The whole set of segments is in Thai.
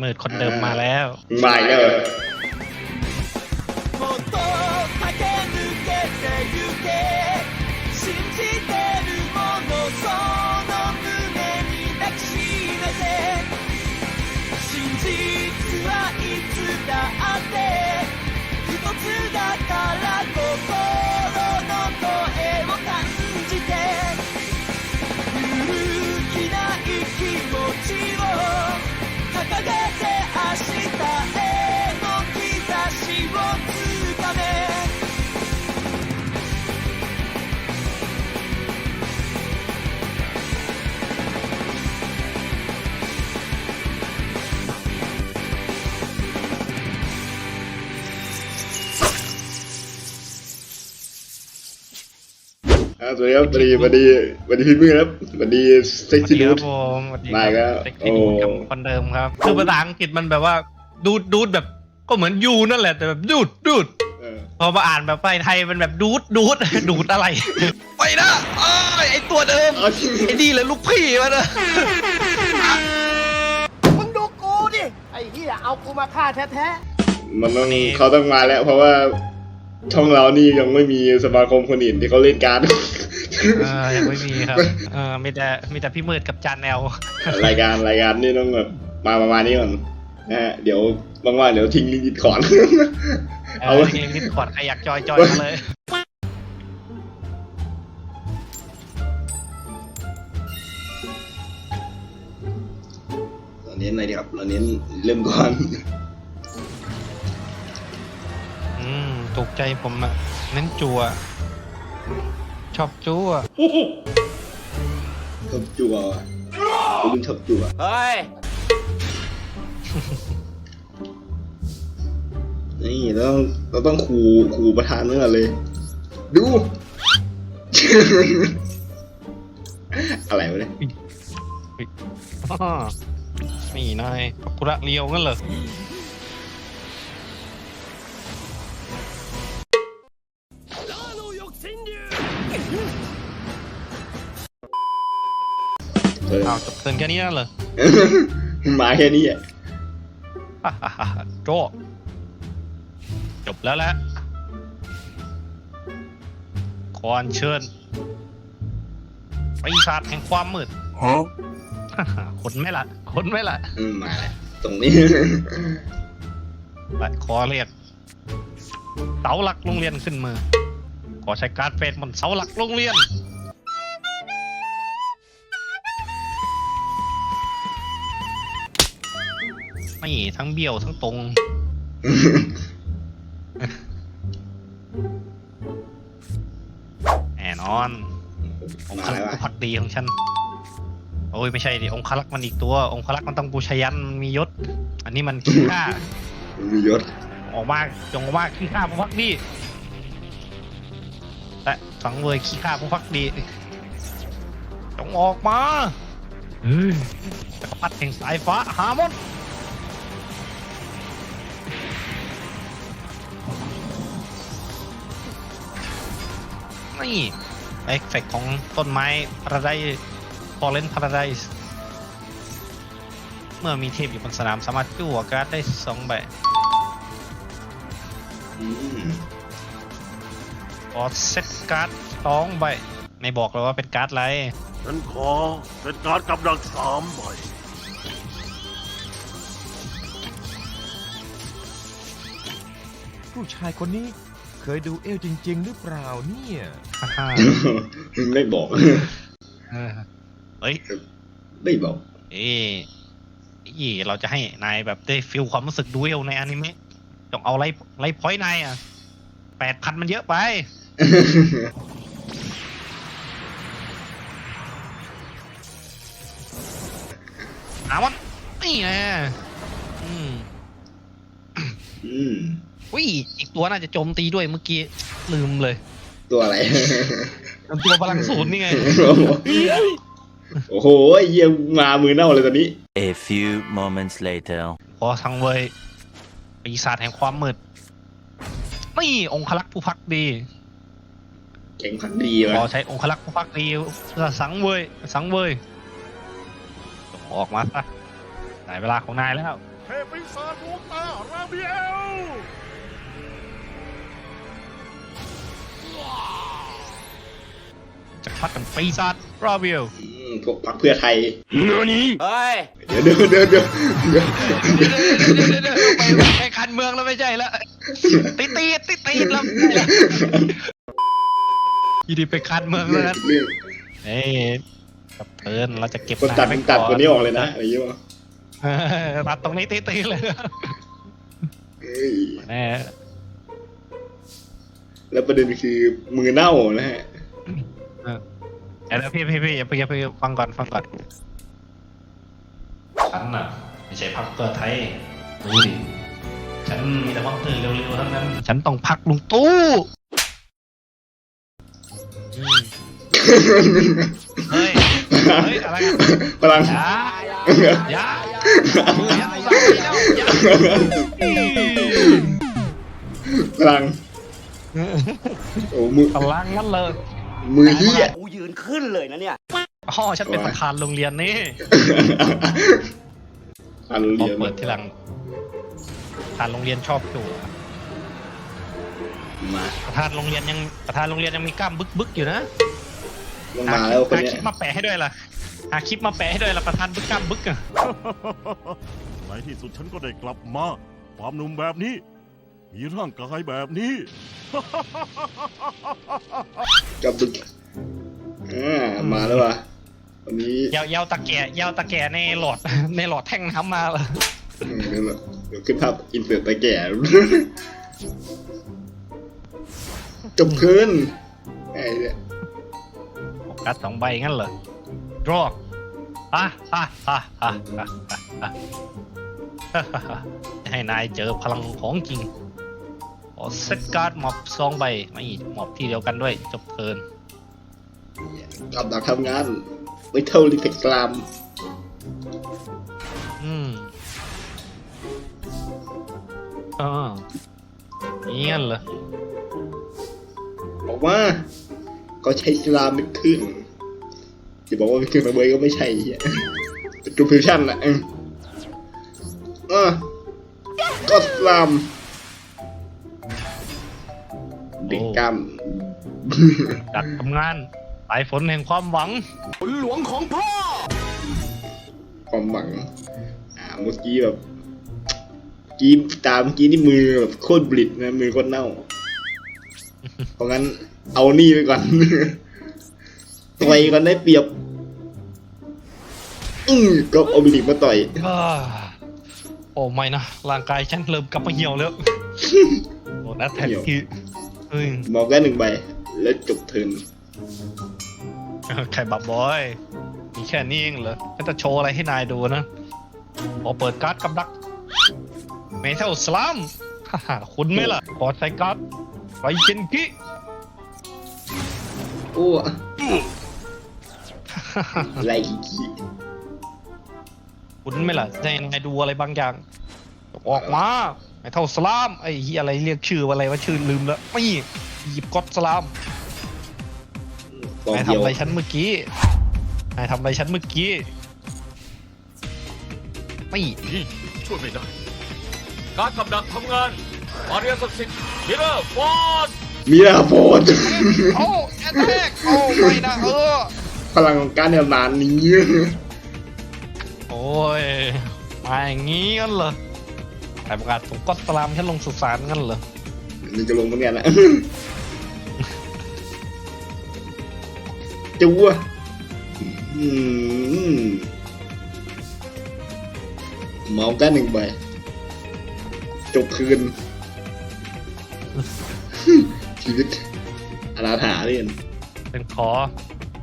มืดคนเดิมมาแล้ว มาอีกแล้วเหรอ สวัสดีครับสวัสดีสวัสดีสวัสดีพี่มือครับสวัสดีเซ็กสวัสซี่ดีดูครัดบผมสวัสดีมาอีกแล้วเซ็กซี่ดูดกับโอ้คนเดิมครับ คือภาษาอังกฤษมันแบบว่าดูดดูดแบบก็เหมือนยูนั่นแหละแต่แบบดูดดูดเออพอมาอ่านแบบไปไทยมันแบบดูดดูด ดูดอะไร ไปนะเอ้ยไอตัวเดิมเอาจริงไอ้นี่เลยลูกพี่มันอะมึงดูกูดิ ไอ้เหี้ยเอากูมาฆ่าแท้มันต้องเขาต้องมาแล้ว เพราะว่า ช่องเรานี่ยังไม่มีสมาคมคนอื่นที่เขาเล่นการ์ดเออยังไม่มีครับ เออมีแต่มีแต่พี่มืดกับจานแนว รายการรายการนี่ต้องแบบมาประมาณนี้ก่อนนะฮะเดี๋ยวว่างๆเดี๋ยวทิ้งลิงก์ดิสคอร์ดเอเอาอไว้เองนิดขอดใครอยากจอยจอยมาเลยเราเน้นอะไรดีครับเราเน้นเริ่มก่อน อืมถูกใจผมอะเน้นจัวชอบจัวชอบจั่วคุณชอบจั่วๆเฮ้ย นี่เราต้องเราต้องขู่ขู่ประธานนั่นเลย ดู อะไรวะเนี่ยอ้อนี่นายปักุระเลียวงั้นเหรอ เออเอาจบเทิร์นแค่นี้นั่นเหรอมาแค่นี้อะโจจบแล้วแหละขออัญเชิญปีศาจแห่งความมืดคนไหม่ละคนไหม่ละอืมมาแล้วตรงนี้และขอเรียกเสาหลักโรงเรียนขึ้นมือ ขอใช้การดเฟสบนเสาหลักโรงเรียน ไม่ทั้งเบี้ยวทั้งตรง แน่นอน องมาคลัแล้กวษ์อะผักดีของฉัน โอ้ยไม่ใช่ดิองคลักษ์มันอีกตัว องคลักษ์มันต้องบูชายันมันมียศ อันนี้มันขี้ข้ามียศ ออกมาจงออกมาขี้ข้าผู้พักดีและ สังเวยขี้ข้าผู้พักดีจงออกมาเฮ้ยจักรพรรดิแห่งสายฟ้าหามดนี่เอฟเฟกต์ของต้นไม้พาราไดฟอร์เรนพาราไดเมื่อมีเทพอยู่บนสนามสามารถจั่วการ์ดได้สองใบ ขอเซตการ์ดสองใบไม่บอกเลยว่าเป็นการ์ดอะไรฉันขอเป็นการกำลังสามใบผู้ชายคนนี้เคยดูเอลจริง ๆ หรือเปล่าเนี่ยฮ่าฮ่าไม่บอก เออเฮ้ยไม่บอก เอ้ยี่เราจะให้นายแบบได้ฟิลความรู้สึกดูเอลในอนิเมะต้องเอาไลฟ์ไลฟ์พอยต์นายอะแปดพันมันเยอะไป เอามันนี่ไงอืมอืมวิอีกตัวน่าจะโจมตีด้วยเมื่อกี้ลืมเลย ตัวอะไรมันตัวพลังศูนย์นี่ไง โอ้โหเยี่ยมมามือเน่าเลยตอนนี้ A few moments later. พอทางเวยปีศาจแห่งความมืด ไม่องคลักษ์ผู้พักดี ข็งพักดีขวะอใช้องคลักษ์พักดีเพื่อสังเวยสังเวยออกมาซะได้เวลาของนายแล้วเทพปีศาจดวงตาราเบียลจะพัดกันปีศาจราเบียลอืมพวกพักเพื่อไทยเนื้อนี้เฮ้ยเดี๋ยวเดี๋ยวเดี๋ยวเดี๋ยวเดี๋ยวไปไปการเมืองแล้วไม่ใช่แล้วตีตีตีตีแล้ว ยีดีไปการเมืองแล้วนะเรื่องเอ้ยกับเทิร์นเราจะเก็บคนตัดไว้ตัดก่คนนี้ออกเลยนะอะไรอย่างเงี้ยเออตัดตรงนี้ตีตีเลยเอ้ยแน่แล้วประเด็นคือมือเน่านะฮะเดี๋ยวพี่พี่พี่อย่าไปอย่าไปฟังก่อนฟังก่อนฉันน่ะไม่ใช่พักเพื่อไทยดูดิฉันมีแต่พักเพื่อเร็วๆทั้งนั้น ฉันต้องพักลุงตู้ เฮ้ย เฮ้ย อะไรอะพลังอย่าอย่ามือยันสั่งไปแล้วอย่าพลังโอ้มือพลังงั้นเลยมือเหี้ยกูยืนขึ้นเลยนะเนี่ยอ๋อฉันเป็นประธานโรงเรียนนี่อันพอเรียนเปิดที่หลังประธานโรงเรียนชอบจูอะมาประธานโรงเรียนยังประธานโรงเรียนยังมีกล้ามบึกบึกๆอยู่นะ ต้องมาแล้วคนหาเนี้คยลิปมาแปะให้ด้วยล่ะหาคลิปมาแปะให้ด้วยล่ะประธานบึกกล้ามบึกอะในที่สุดฉันก็ได้กลับมา ความหนุ่มแบบนี้ มีร่างกายแบบนี้ กับบึกอ่ามาแล้วว่ะวันนี้ยาวยาวตะแก่ยาวตะแก่ในหลอดในหลอดแท่งน้ำมาเหรออืมเดี๋ยวเราเดี๋ยวขึ้นภาพอินเสิร์ตตะแก่ จบคืนไอ้เนี่ยโฟ กัสสองใบงั้นเหรอ draw อะอะอะอะอะอะอะให้นายเจอพลังของจริงขอเซตการ์ดมอบสองใบไม่มอบที่เดียวกันด้วย จบเทิร์นกลับดักทำงานไปเท่าลิเทกรามอืมอ่าเงี้ยเหรอบอกว่า ก็ใช้สลามเป็นเครื่องจะบอกว่าเป็นเครื่องระเบิดก็ไม่ใช่เหี้ยเป็นตัวฟิวชั่นนะเอออะก็สลามเด็กกรรมดักทำงานสายฝนแห่งความหวังความหวัง อ่าเมื่อกี้แบบเมื่อกี้ตามเมื่อกี้นี่มือแบบโคตรบลิดนะมือโคตรเน่า เพราะงั้น เอานี่ไปก่อน ต่อยก่อนได้เปรียบ อือก็เอาบิลิกมาต่อย อ่าโอ้ไม่นะร่างกายฉันเริ่มกลับมาเหี่ยวแล้วโอ้นัดแทนเหี่ยว ที่เฮ้ยมองได้หนึ่งใบ แล้วจบเทิร์นไข่บับบอย มีแค่นี้เองเหรอฉันจะโชว์อะไรให้นายดูนะพอเปิดการ์ดกับดักเมทัลสลัมฮ่าฮ่าคุณไหมล่ะขอใช้การ์ดไรเจนกิ โอ้ไรอีกทีคุณไหมล่ะจะให้นายดูอะไรบางอย่าง ออกมาเมทัลสลัมไอ้เหี้ยอะไรเรียกชื่ออะไรว่าชื่อลืมแล้วไม่หยิบก็อดสลัมกองนายเดียวทำอะไรฉันเมื่อกี้นายทำอะไรฉันเมื่อกี้ไม่ช่วยไม่ได้การกับดักทำงานมาเรียนศักดิ์สิทธิ์มิเรอร์ฟอร์สมีลาโพดโอ้ แอนแทกโอ้ไม่นะเออพลังของการเดินนานนี้โอ้ยมาอย่างงี้กันเหรอแต่ประกาศผมก็สลามฉันลงสุสานกันเหรอมันจะลงเหมือนกันนะจัวอืมเมากันหนึ่งใบจบคืน ชีวิต อนาถาเรียนเป็นขอ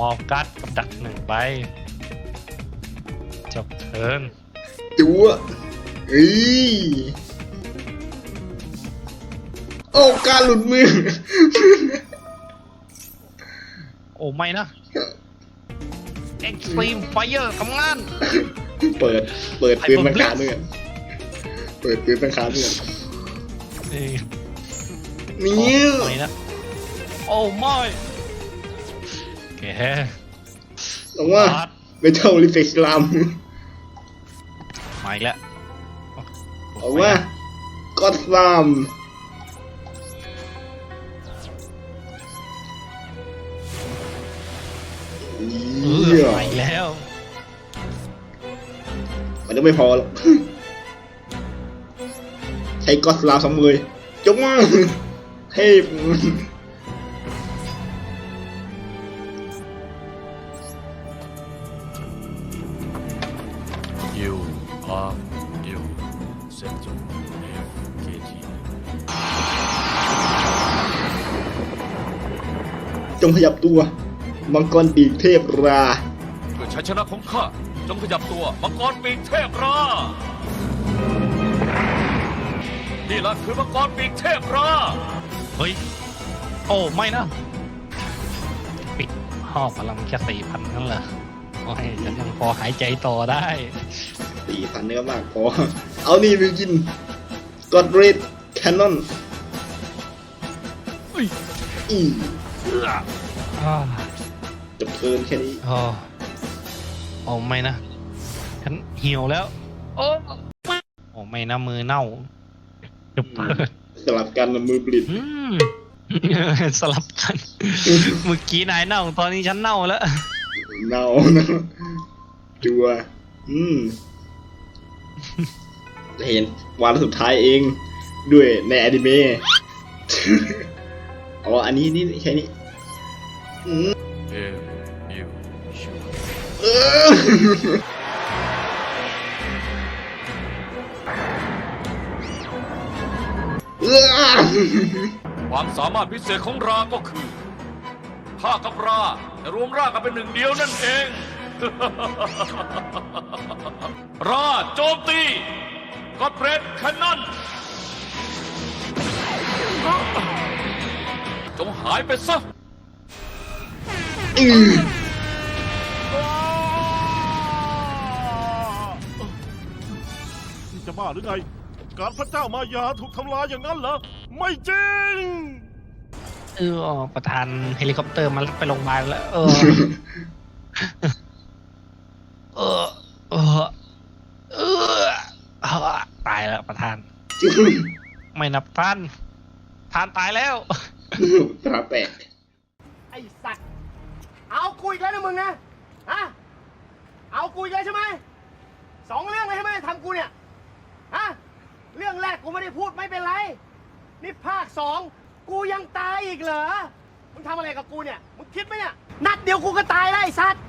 มอบการ์ดกับดักหนึ่งใบจบเทิร์นจัวเอ้ยโอ้การหลุดมือ โอ้ไม่นะ Extreme Fire ทำงาน เปิด เปิดปืนสังขารด้วยกันเปิดปืนสังขารด้วยกันนี่นี่ไม่นะ โอ้ไม่ลงว่าบอสไม่เท่าลิเฟกสลามมาอีกแล้วออกว่าก็อดสลามเอเหี้ยอมาอีกแล้วมันยังไม่พอหรอกใช้ก็อดสลามสองมือจงมาเทพ จงขยับตัวมังกรปีกเทพราเพื่อชัยชนะของข้าจงขยับตัวมังกรปีกเทพรานี่แหละคือมังกรปีกเทพราเฮ้ย โอ้ไม่นะ ปิดห้อพลังแค่สี่พันนั่นเหรอโอ้ยฉันยังพอหายใจต่อได้สี่พันเนื้อมากพอ เอานี่ไปกินกอดเรดแคนนอนอุ้ย อีอ่าจบเทิร์นแค่นี้โอ้โอ้ไม่นะ ฉันเหี่ยวแล้ว โอ้โอ้ไม่นะมือเน่าจะเปิดสลับกันนะมือปลิดอืมสลับกัน เมื่อกี้นายเน่า ตอนนี้ฉันเน่าแล้ว เน่านะจัว อืมจะเห็นวันสุดท้ายเอง ด้วยในอนิเมะ อ๋อ อันนี้นี่แค่นี้อืมเอออเออความสามารถพิเศษของราก็คือข้ากับราจะรวมร่างกันเป็นหนึ่งเดียวนั่นเอง ราโจมตีก็เบรดแคนนอน จงหายไปซะอือนี่จะบ้าหรือไง การพระเจ้ามายาถูกทำลายอย่างนั้นเหรอ ไม่จริง เออประธานเฮลิคอปเตอร์มารับไปโรงพยาบาลแล้ว เออ เออ เออ เออเออตายแล้วประธานจุ๊บไม่นับท่าน ท่านตายแล้ว ตราแปกไอ้สัตว์ เอากูอีกแล้วนะมึงนะฮะเอากูอีกแล้วใช่ไหมสองเรื่องเลยใช่ไหมทำกูเนี่ยฮะเรื่องแรกกูไม่ได้พูดไม่เป็นไร นี่ภาคสองกูยังตายอีกเหรอมึงทำอะไรกับกูเนี่ยมึงคิดไหมเนี่ยนัดเดียวกูก็ตายแล้วไอ้สัตว์